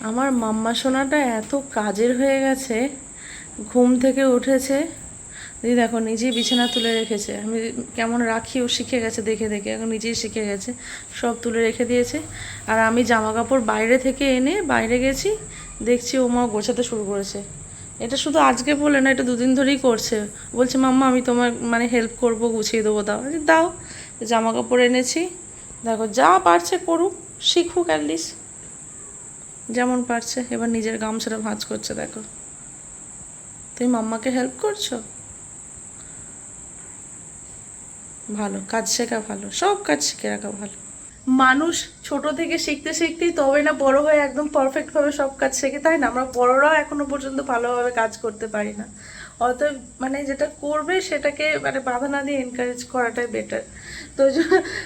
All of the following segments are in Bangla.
আমার মাম্মা সোনাটা এত কাজের হয়ে গেছে, ঘুম থেকে উঠেছে। দিদি দেখো, নিজেই বিছানা তুলে রেখেছে। আমি কেমন রাখি, ও শিখে গেছে দেখে দেখে, এখন নিজেই শিখে গেছে। সব তুলে রেখে দিয়েছে। আর আমি জামা কাপড় বাইরে থেকে এনে বাইরে গেছি, দেখছি ও মা গোছাতে শুরু করেছে। এটা শুধু আজকে বলে না, এটা দুদিন ধরেই করছে। বলছে, মাম্মা, আমি তোমার মানে হেল্প করব, গুছিয়ে দেবো দাও। দাও জামা কাপড় এনেছি। দেখো, যা পারছে করুক, শিখুক অ্যাটলিস্ট যেমন পারছে, এবার নিজের গামছাটা ভাঁজ করছে, দেখো। তুমি মাম্মাকে হেল্প করছ? ভালো, কাজ শেখা ভালো, সব কাজ শিখে রাখা ভালো। মানুষ ছোট থেকে শিখতে শিখতেই তবে না বড় হয়ে একদম পারফেক্টভাবে সব কাজ শেখে, তাই না? আমরা বড়রাও এখনও পর্যন্ত ভালোভাবে কাজ করতে পারি না। অতএব মানে যেটা করবে সেটাকে মানে বাধা না দিয়ে এনকারেজ করাটাই বেটার তো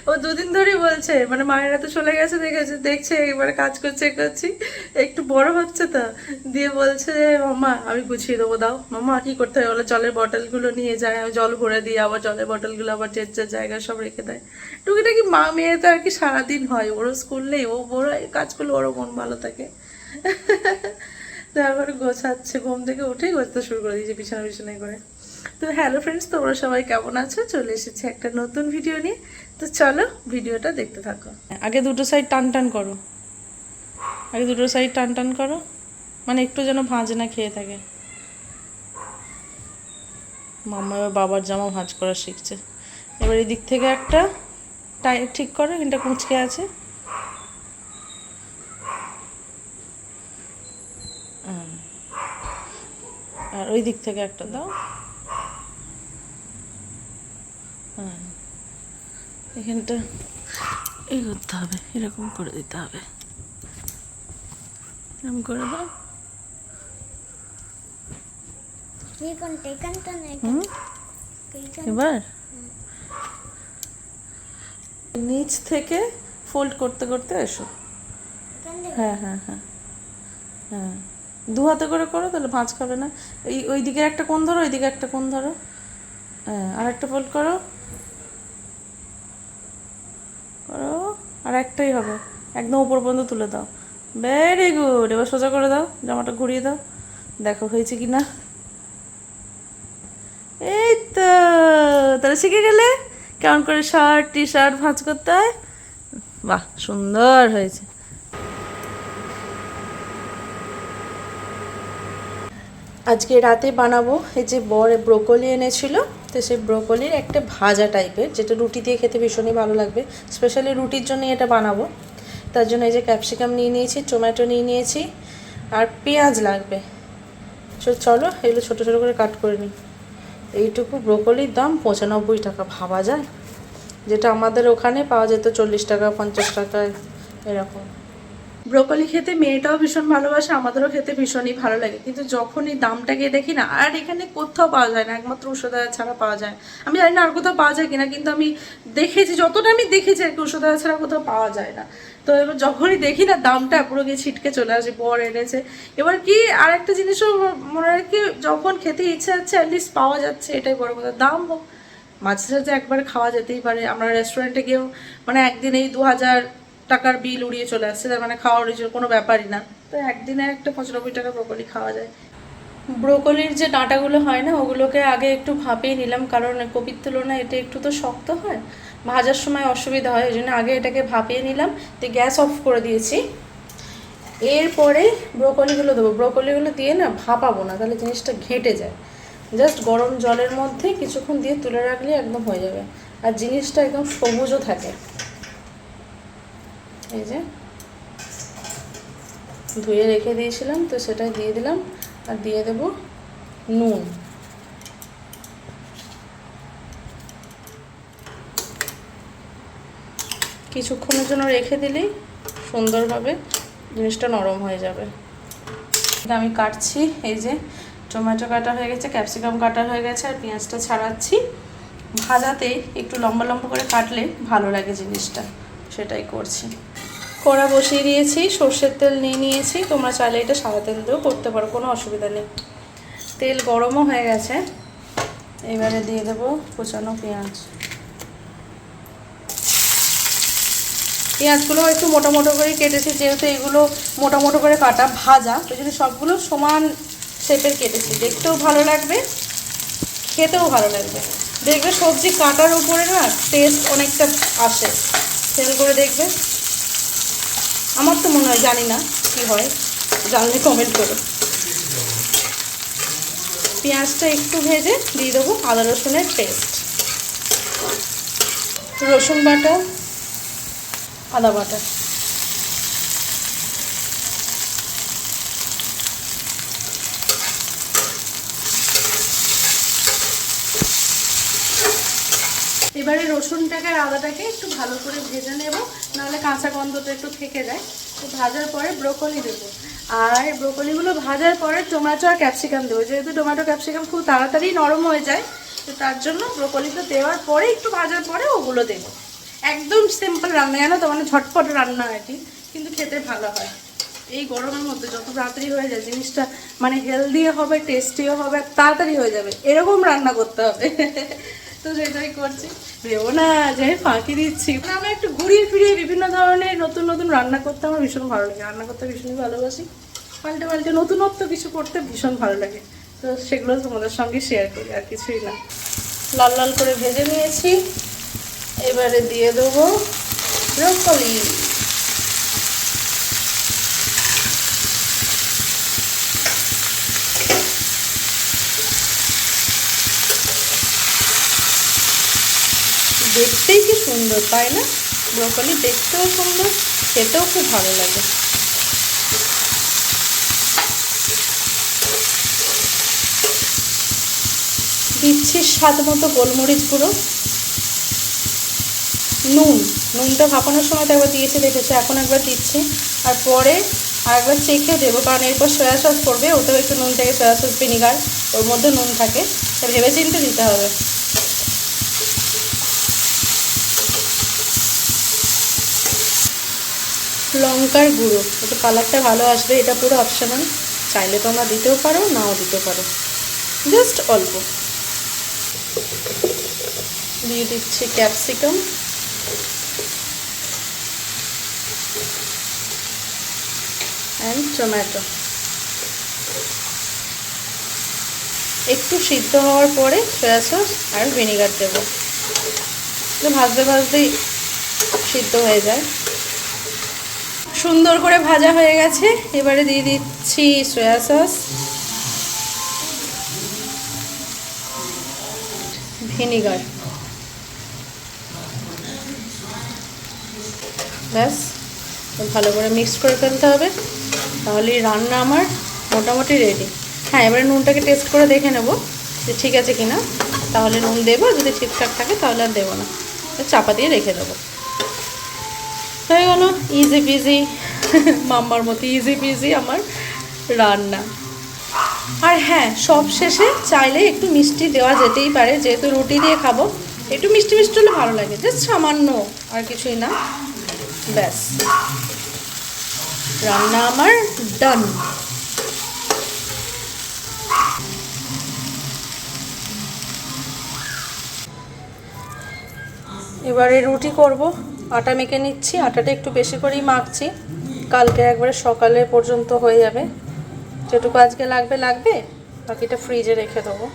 ও দুদিন ধরেই বলছে মানে মায়েরা তো চলে গেছে, দেখেছে, দেখছে এবারে কাজ করছে, করছি। একটু বড় হচ্ছে তো, দিয়ে বলছে যে, মাম্মা, আমি গুছিয়ে দেবো, দাও। মামা কি করতে হয়? বলে, জলের বটলগুলো নিয়ে যায়, আমি জল ভরে দিই, আবার জলের বটলগুলো আবার যে যে জায়গায় সব রেখে দেয়। টুকিটাকি মা মেয়ে তো আর কি সারাদিন হয়, ওরও স্কুল নেই, ও বড় কাজ করলে ওরও মন ভালো থাকে। তো এখন গোছাচ্ছে, ঘুম থেকে উঠেই গোছতে শুরু করে দিয়েছে, বিছানা বিছানায় করে। তো হ্যালো ফ্রেন্ডস তোমরা সবাই কেমন আছো? চলে এসেছি একটা নতুন ভিডিও নিয়ে। তো চলো ভিডিওটা দেখতে থাকো। আগে দুটো সাইড টান টান করো। আগে দুটো সাইড টান টান করো। মানে একটু যেন ভাঁজ না খেয়ে থাকে। মাম্মা এবার বাবার জামা ভাঁজ করা শিখছে। এবার এদিক থেকে একটা টাই ঠিক করো, এটা কুঁচকে আছে। আর ওই দিক থেকে একটা দাও। হ্যাঁ। এখানটা এই করতে হবে এরকম করে দিতে হবে। এরকম করে দাও। এবার? নিচ থেকে ফোল্ড করতে করতে এসো। হ্যাঁ হ্যাঁ হ্যাঁ। হ্যাঁ। দু হাতে করে করো, তাহলে ভাঁজ খাবে না। এই ওই দিকে একটা কোন ধরো, ওই দিকে একটা কোন ধরো। হ্যাঁ আর একটা ফোল্ড করো। করো, আর একটাই হবে। একদম উপর পর্যন্ত তুলে দাও। ভেরি গুড এবার সোজা করে দাও, জামাটা ঘুরিয়ে দাও। দেখো, হয়েছে কি না এই তো! তাহলে শিখে গেলে? কেমন করে শার্ট টি শার্ট ভাঁজ করতে হয়? বাহ, সুন্দর হয়েছে। আজকে রাতে বানাবো। এই যে বর ব্রোকলি এনেছিল, তো সেই ব্রোকলির একটা ভাজা টাইপের, যেটা রুটি দিয়ে খেতে ভীষণই ভালো লাগবে। স্পেশালি রুটির জন্য এটা বানাবো। তার জন্য এই যে ক্যাপসিকাম নিয়ে নিয়েছি টমেটো নিয়ে নিয়েছি, আর পেঁয়াজ লাগবে। চলো, এগুলো ছোটো ছোটো করে কাট করে নিই। এইটুকু ব্রোকলির দাম পঁচানব্বই টাকা, ভাবা যায়? যেটা আমাদের ওখানে পাওয়া যেত চল্লিশ টাকা, পঞ্চাশ টাকা এরকম। ব্রোকলি খেতে মেয়েটাও ভীষণ ভালোবাসে, আমাদেরও খেতে ভীষণই ভালো লাগে। কিন্তু যখনই দামটা গিয়ে দেখি না, আর এখানে কোথাও পাওয়া যায় না, একমাত্র ওষুধায়া ছাড়া পাওয়া যায়। আমি জানি না আর কোথাও পাওয়া যায় কিনা, কিন্তু আমি দেখেছি, যতটা আমি দেখেছি আর কি ওষুধায়া ছাড়া কোথাও পাওয়া যায় না। তো এবার যখনই দেখি না দামটা, পুরো গিয়ে ছিটকে চলে আসে, বর এনেছে। এবার কি আর একটা জিনিসও মনে হয় কি, যখন খেতে ইচ্ছে হচ্ছে অ্যাটলিস্ট পাওয়া যাচ্ছে, এটাই বড় কথা। দাম হোক, মাঝে সাঝে একবার খাওয়া যেতেই পারে। আমরা রেস্টুরেন্টে গিয়েও মানে একদিন এই দু হাজার টাকার বিল উড়িয়ে চলে আসছে, তার মানে খাওয়ার কোনো ব্যাপারই না। তো একদিনে একটা পঁচানব্বই টাকা ব্রোকলি খাওয়া যায়। ব্রোকলির যে ডাঁটাগুলো হয় না, ওগুলোকে আগে একটু ভাপিয়ে নিলাম, কারণ কপির তুলনায় এটা একটু তো শক্ত হয়। ভাজার সময় অসুবিধা হয়, ওই জন্য আগে এটাকে ভাপিয়ে নিলাম তো গ্যাস অফ করে দিয়েছি। এরপরে ব্রোকলিগুলো দেবো। ব্রোকলিগুলো দিয়ে না ভাপাবো না, তাহলে জিনিসটা ঘেঁটে যায়। জাস্ট গরম জলের মধ্যে কিছুক্ষণ দিয়ে তুলে রাখলে একদম হয়ে যাবে। আর জিনিসটা একদম সবুজও থাকে। এই যে, ধুয়ে রেখে দিয়েছিলাম, তো সেটা দিয়ে দিলাম, আর দিয়ে দেব নুন। কিছুক্ষণের জন্য রেখে দিলেই সুন্দরভাবে জিনিসটা নরম হয়ে যাবে। আমি কাটছি, এই যে টমেটো কাটা হয়ে গেছে, ক্যাপসিকাম কাটা হয়ে গেছে, আর পেঁয়াজটা ছাড়াচ্ছি। ভাজাতে একটু লম্বা লম্বা করে কাটলে ভালো লাগে জিনিসটা, সেটাই করছি। কড়া বসিয়ে দিয়েছি, সর্ষের তেল নিয়ে নিয়েছি, তোমরা চাইলে এটা সাদা তেল দিয়েও করতে পারো, কোনো অসুবিধা নেই। তেল গরমও হয়ে গেছে, এবারে দিয়ে দেবো কুচানো পেঁয়াজ। পেঁয়াজগুলো একটু মোটা মোটো করে কেটেছি, যেহেতু এগুলো মোটা মোটো করে কাটা ভাজা, ওই জন্য সবগুলো সমান শেপের কেটেছি। দেখতেও ভালো লাগবে, খেতেও ভালো লাগবে। দেখবে সবজি কাটার উপরে না টেস্ট অনেকটা আসে। সেল করে দেখবে। আমার তো মনে হয় জানি না কি হয়, জানলে কমেন্ট করো। পেঁয়াজটা একটু ভেজে দিয়ে দেবো আদা রসুনের পেস্ট রসুন বাটা, আদা বাটা এবারে রসুনটাকে আর আদাটাকে একটু ভালো করে ভেজে নেব। নাহলে কাঁচা গন্ধটা একটু থেকে যায়। তো ভাজার পরে ব্রোকলি দেবো। আর ব্রোকলিগুলো ভাজার পরে টমেটো আর ক্যাপসিকাম দেবো। যেহেতু টমেটো, ক্যাপসিকাম খুব তাড়াতাড়ি নরম হয়ে যায়, তো তার জন্য ব্রোকলিটা দেওয়ার পরে একটু ভাজার পরে ওগুলো দেবো। একদম সিম্পল রান্না, জানো তো মানে ঝটপট রান্না আর কি, কিন্তু খেতে ভালো হয়। এই গরমের মধ্যে যত তাড়াতাড়ি হয়ে যায়, জিনিসটা মানে হেলদিও হবে টেস্টিও হবে, তাড়াতাড়ি হয়ে যাবে। এরকম রান্না করতে হবে। তো সেটাই করছি। ভেবো না যে আমি ফাঁকি দিচ্ছি। আমি আমরা একটু ঘুরিয়ে ফিরিয়ে বিভিন্ন ধরনের নতুন নতুন রান্না করতে আমার ভীষণ ভালো লাগে। রান্না করতে ভীষণই ভালোবাসি। পাল্টে পাল্টে নতুনত্ব কিছু করতে ভীষণ ভালো লাগে। তো সেগুলো তোমাদের সঙ্গে শেয়ার করি, আর কিছুই না। লাল লাল করে ভেজে নিয়েছি। এবারে দিয়ে দেবো ব্রোকলি। দেখতেই কি সুন্দর, তাই না? ব্রোকলি দেখতেও সুন্দর, খেতেও খুব ভালো লাগে। দিচ্ছি স্বাদ মতো গোলমরিচ গুঁড়ো। নুন, নুনটা ভাপানোর সময় তো একবার দিয়েছি, দেখেছ? এখন একবার দিচ্ছি। আর পরে আর একবার চেখে দেবো, কারণ এরপর সয়া সস পড়বে ওতেও একটু নুন থাকে সয়া সস ভিনিগার ওর মধ্যে নুন থাকে। তা ভেবে চিন্তে দিতে হবে। লঙ্কার গুঁড়ো। একটু কালারটা ভালো আসবে। এটা পুরো অপশনাল চাইলে তোমরা দিতেও পারো, নাও দিতে পারো। জাস্ট অল্প। দিয়ে দিচ্ছি ক্যাপসিকাম অ্যান্ড টমেটো একটু সিদ্ধ হওয়ার পরে সয়া সস আর ভিনিগার দেবো। ভাজতে ভাজতেই সিদ্ধ হয়ে যায়। সুন্দর করে ভাজা হয়ে গেছে। এবারে দিয়ে দিচ্ছি সয়া সস ভিনিগার। ব্যাস ভালো করে মিক্স করে ফেলতে হবে। তাহলে রান্না আমার মোটামুটি রেডি হ্যাঁ এবারে নুনটাকে টেস্ট করে দেখে নেব যে ঠিক আছে কি না তাহলে নুন দেবো, যদি ঠিকঠাক থাকে তাহলে আর দেবো না। চাপা দিয়ে রেখে দেবো। হয়ে গেল। ইজি পিজি মাম্মার মতো ইজি পিজি আমার রান্না। আর হ্যাঁ সব শেষে চাইলে একটু মিষ্টি দেওয়া যেতেই পারে, যেহেতু রুটি দিয়ে খাব। একটু মিষ্টি মিষ্টি হলে ভালো লাগে জাস্ট সামান্য, আর কিছুই না। ব্যাস। রান্না আমার ডান এবারে রুটি করব। আটা মেখে নিচ্ছি, আটাটা একটু বেশি করেই মাখছি। কালকে একবারে সকালে পর্যন্ত হয়ে যাবে। যেটুকু আজকে লাগবে লাগবে। বাকিটা ফ্রিজে রেখে দেবো।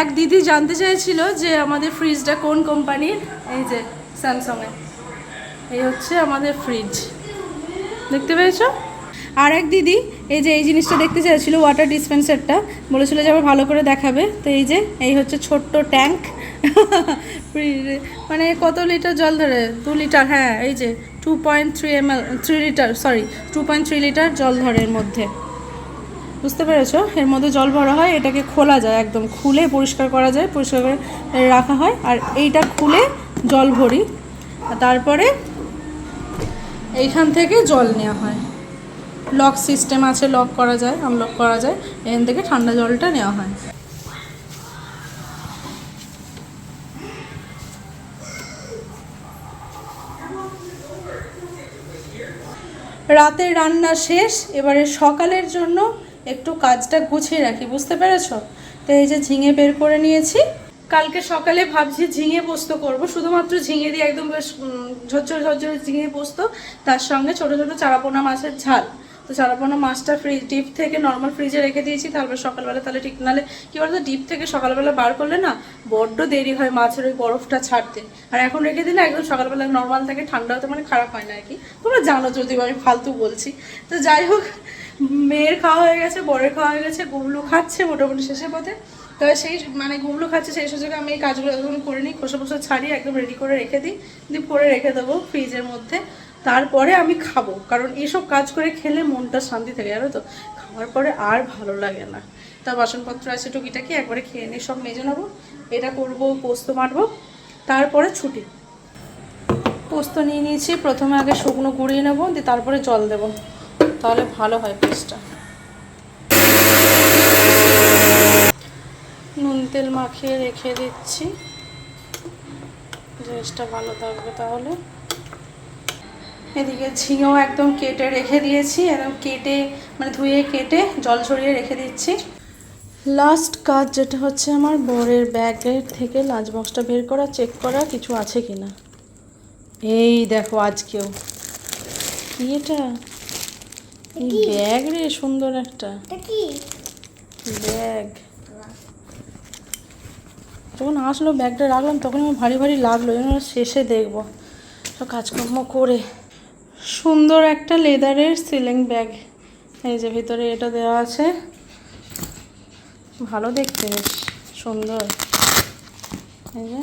এক দিদি জানতে চাইছিল যে আমাদের ফ্রিজটা কোন কোম্পানির এই যে স্যামসাংয়ের এই হচ্ছে আমাদের ফ্রিজ দেখতে পেয়েছ? আর এক দিদি এই যে এই জিনিসটা দেখতে চাইছিল ওয়াটার ডিসপেন্সারটা বলেছিল যে আবার ভালো করে দেখাবে। তো এই যে, এই হচ্ছে ছোট্ট ট্যাঙ্ক মানে কত লিটার জল ধরে? দু লিটার হ্যাঁ এই যে two point three M L three litre sorry two point three litre জল ধরে এর মধ্যে। বুঝতে পেরেছ? এর মধ্যে জল ভরা হয়, এটাকে খোলা যায় একদম। খুলে পরিষ্কার করা যায়, পরিষ্কার করে রাখা হয়, আর এইটা খুলে জল ভরি। তারপরে এইখান থেকে জল নেওয়া হয়। লক সিস্টেম আছে, লক করা যায় আনলক করা যায়। এখান থেকে ঠান্ডা জলটা নেওয়া হয়। রাতের রান্না শেষ, এবারে সকালের জন্য একটু কাজটা গুছিয়ে রাখি, বুঝতে পেরেছ? তো এই যে ঝিঙে বের করে নিয়েছি। কালকে সকালে ভাবছি ঝিঙে পোস্ত করব, শুধুমাত্র ঝিঙে দিয়ে একদম বেশ ঝরঝরে ঝরঝরে ঝিঙে পোস্ত, তার সঙ্গে ছোট ছোট চারাপোনা মাছের ঝাল। তো চারাপোনা মাছটা ফ্রিজ ডিপ থেকে নর্মাল ফ্রিজে রেখে দিয়েছি তারপর সকালবেলা তাহলে ঠিক নাহলে কি বলতো ডিপ থেকে সকালবেলা বার করলে না বড্ড দেরি হয় মাছের ওই বরফটা ছাড়তে। আর এখন রেখে দিলে একদম সকালবেলা নর্মাল থাকে, ঠান্ডা হতে মানে খারাপ হয় না আর কি। তোমরা জানো যদি আমি ফালতু বলছি। তো যাই হোক, মেয়ের খাওয়া হয়ে গেছে, বরের খাওয়া হয়ে গেছে, গুবলু খাচ্ছে মোটামুটি শেষের পথে। তবে সেই মানে গুবলু খাচ্ছে সেই সুযোগে আমি এই কাজগুলো একদম করে নিই খোসা ফোসা ছাড়িয়ে একদম রেডি করে রেখে দিই। দিয়ে পরে রেখে দেবো ফ্রিজের মধ্যে। তারপরে আমি খাব। কারণ এইসব কাজ করে খেলে মনটা শান্তি থাকে, জানো তো? খাওয়ার পরে আর ভালো লাগে না। তা বাসনপত্র আছে টুকিটাকি, একবারে খেয়ে নিয়ে সব মেজে নেব। এটা করব, পোস্ত মারবো। তারপরে ছুটি। পোস্ত নিয়ে নিয়েছি, প্রথমে আগে শুকনো গুঁড়িয়ে নেব, দিয়ে তারপরে জল দেবো। তাহলে ভালো হয় পেস্টটা নুন তেল মাখিয়ে রেখে দিচ্ছি। জিনিসটা ভালো থাকবে তাহলে। এদিকে ঝিঙেও একদম কেটে রেখে দিয়েছি একদম কেটে মানে ধুয়ে কেটে জল ছড়িয়ে রেখে দিচ্ছি। লাস্ট কাজ যেটা হচ্ছে আমার বরের ব্যাগের থেকে লাঞ্চ বক্সটা বের করা চেক করা কিছু আছে কি না এই দেখো আজকেও। কি এটা? এই ব্যাগ রে সুন্দর একটা। ব্যাগ যখন আসলো ব্যাগটা রাখলাম তখন আমার ভারী ভারী লাগল যেন শেষে দেখব। সব কাজকর্ম করে। সুন্দর একটা লেদারের সিলিং ব্যাগ। এই যে ভিতরে এটা দেওয়া আছে। ভালো দেখতে, বেশ সুন্দর। এই যে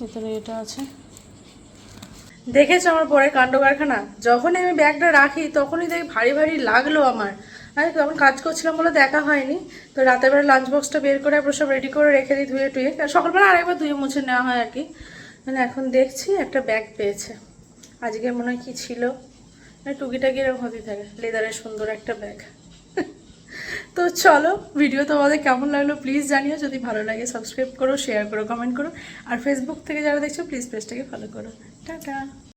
ভিতরে এটা আছে। দেখেছ আমার পরে কাণ্ড কারখানা? যখনই আমি ব্যাগটা রাখি, তখনই দেখি ভারী ভারী লাগল আমার। আমি তখন কাজ করছিলাম বলে দেখা হয়নি। তো রাতের বেলা লাঞ্চ বক্সটা বের করে আমরা সব রেডি করে রেখে দিই ধুয়ে টুয়ে। সকালবেলা আরেকবার ধুয়ে মুছে নেওয়া হয় আর কি। মানে এখন দেখছি একটা ব্যাগ পেয়েছে। আজকে মনে হয় কী ছিল? মানে টুকিটাকি এরকম হতেই থাকে, লেদারের সুন্দর একটা ব্যাগ তো চলো ভিডিও তোমাদের কেমন লাগল প্লিজ জানিও, যদি ভালো লাগে সাবস্ক্রাইব করো শেয়ার করো কমেন্ট করো। আর ফেসবুক থেকে যারা দেখছ প্লিজ পেজটাকে ফলো করো। টাটা!